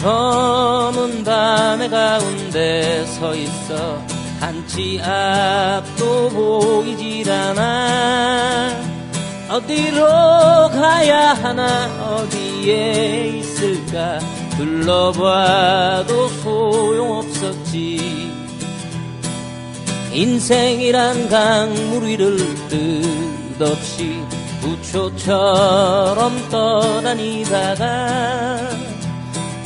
검은 밤의 가운데 서 있어. 한치 앞도 보이질 않아. 어디로 가야 하나 어디에 있을까? 둘러봐도 소용없었지. 인생이란 강물 위를 뜻없이 부초처럼 떠다니다가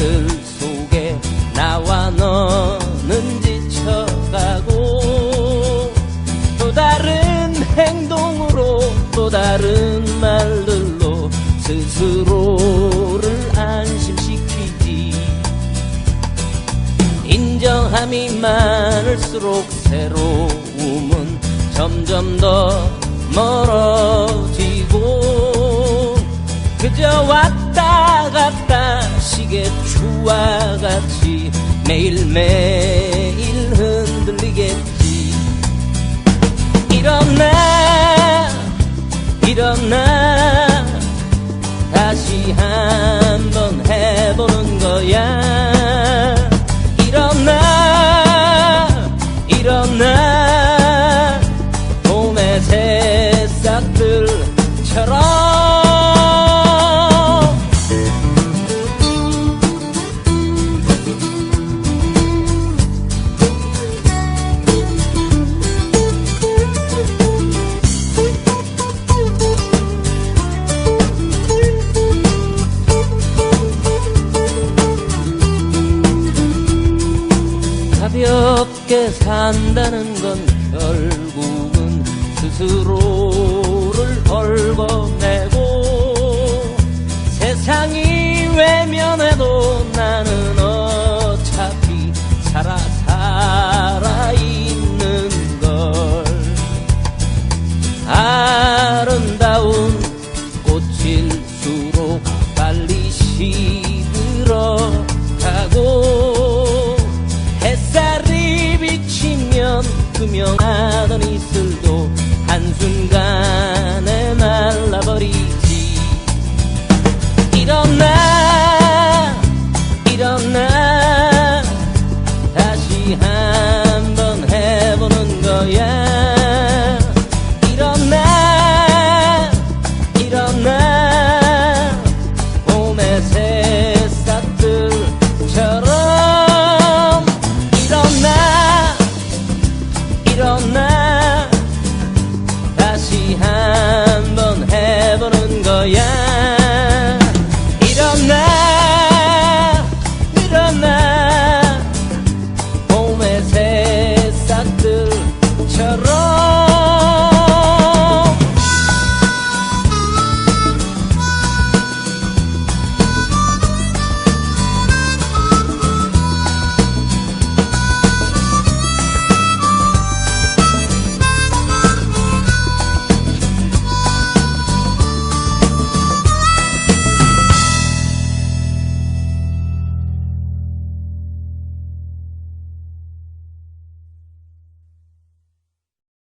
말들 속에 나와 너는 지쳐가고 또 다른 행동으로 또 다른 말들로 스스로를 안심시키지. 인정함이 많을수록 새로움은 점점 더 멀어지고 그저 왔다 갔다 시계추와 같이 매일매일 흔들리겠지. 일어나 일어나. 다시 한번 해보는 거야. 일어나 일어나. 봄의 새싹들처럼 가볍게 산다는 건 결국은 스스로를 얽어 투명하던 이슬도 한순간